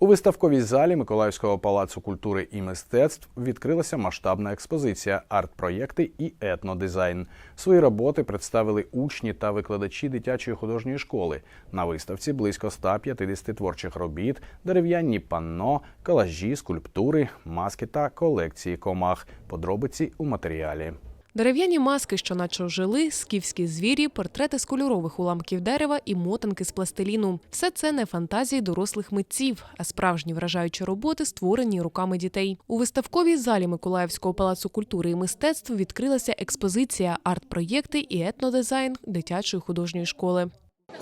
У виставковій залі Миколаївського палацу культури і мистецтв відкрилася масштабна експозиція арт-проєкти і етнодизайн. Свої роботи представили учні та викладачі дитячої художньої школи. На виставці близько 150 творчих робіт, дерев'яні панно, колажі, скульптури, маски та колекції комах. Подробиці у матеріалі. Дерев'яні маски, що наче жили, скіфські звірі, портрети з кольорових уламків дерева і мотанки з пластиліну. Все це не фантазії дорослих митців, а справжні вражаючі роботи, створені руками дітей. У виставковій залі Миколаївського палацу культури і мистецтв відкрилася експозиція арт-проєкти і етнодизайн дитячої художньої школи.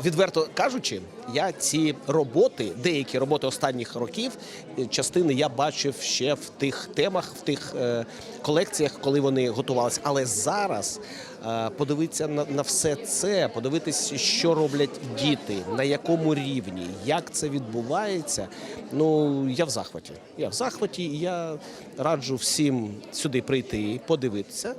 Відверто кажучи, я ці роботи, деякі роботи останніх років, е, частини я бачив ще в тих темах, в тих е, колекціях, коли вони готувалися. Але зараз е, подивитися на, на все це, подивитися, що роблять діти, на якому рівні, як це відбувається. Ну я в захваті. Я в захваті, і я раджу всім сюди прийти, подивитися.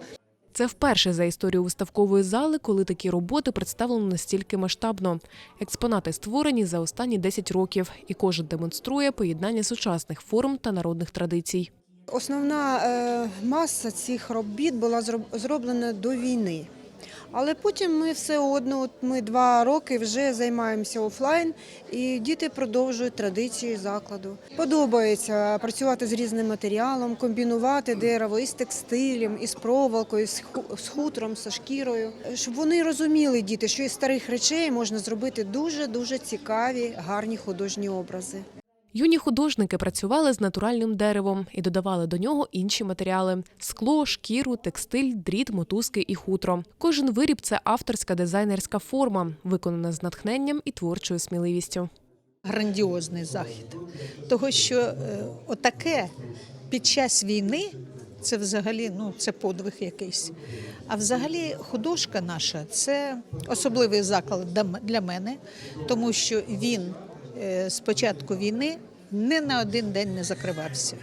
Це вперше за історію виставкової зали, коли такі роботи представлено настільки масштабно. Експонати створені за останні 10 років, і кожен демонструє поєднання сучасних форм та народних традицій. Основна е, маса цих робіт була зроб- зроблена до війни. Але потім ми все одно, ми два роки вже займаємося офлайн, і діти продовжують традиції закладу. Подобається працювати з різним матеріалом, комбінувати дерево із текстилем, із проволокою, з з хутром, з шкірою. Щоб вони розуміли діти, що із старих речей можна зробити дуже дуже цікаві, гарні художні образи. Юні художники працювали з натуральним деревом і додавали до нього інші матеріали: скло, шкіру, текстиль, дріт, мотузки і хутро. Кожен виріб це авторська дизайнерська форма, виконана з натхненням і творчою сміливістю. грандіозний захід. Того, що е, отаке під час війни це взагалі ну, це подвиг якийсь. А взагалі художка наша це особливий заклад для мене, тому що він з початку війни не на один день не закривався.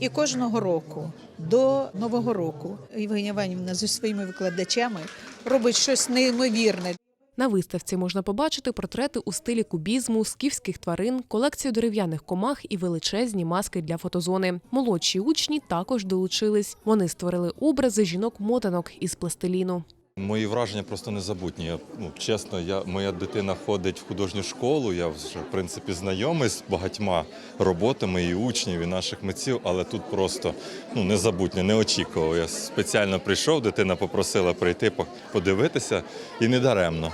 І кожного року до Нового року Євгенія Іванівна зі своїми викладачами робить щось неймовірне. На виставці можна побачити портрети у стилі кубізму, скіфських тварин, колекцію дерев'яних комах і величезні маски для фотозони. Молодші учні також долучились. Вони створили образи жінок-мотанок із пластиліну. Мої враження просто незабутні. Я, ну, чесно, я, моя дитина ходить в художню школу. Я вже в принципі знайомий з багатьма роботами і учнів, і наших митців, але тут просто ну, незабутнє, не очікував. Я спеціально прийшов, дитина попросила прийти подивитися і не даремно.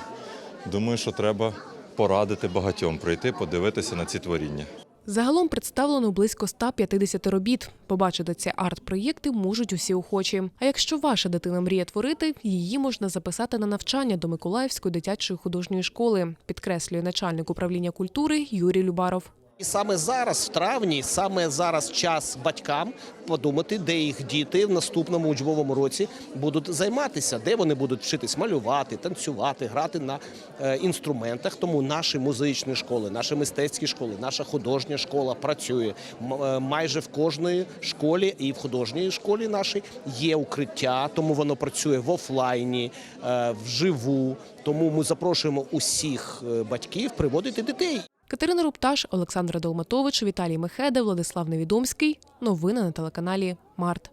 Думаю, що треба порадити багатьом прийти, подивитися на ці творіння. Загалом представлено близько 150 робіт. Побачити ці арт-проєкти можуть усі охочі. А якщо ваша дитина мріє творити, її можна записати на навчання до Миколаївської дитячої художньої школи, підкреслює начальник управління культури Юрій Любаров. І саме зараз, в травні, саме зараз час батькам подумати, де їх діти в наступному учбовому році будуть займатися, де вони будуть вчитись малювати, танцювати, грати на е, інструментах. Тому наші музичні школи, наші мистецькі школи, наша художня школа працює е, майже в кожної школі і в художній школі нашій є укриття, тому воно працює в офлайні, е, вживу. Тому ми запрошуємо усіх батьків приводити дітей. Катерина Рупташ, Олександр Долматович, Віталій Мехеда, Владислав Невідомський. Новини на телеканалі Март.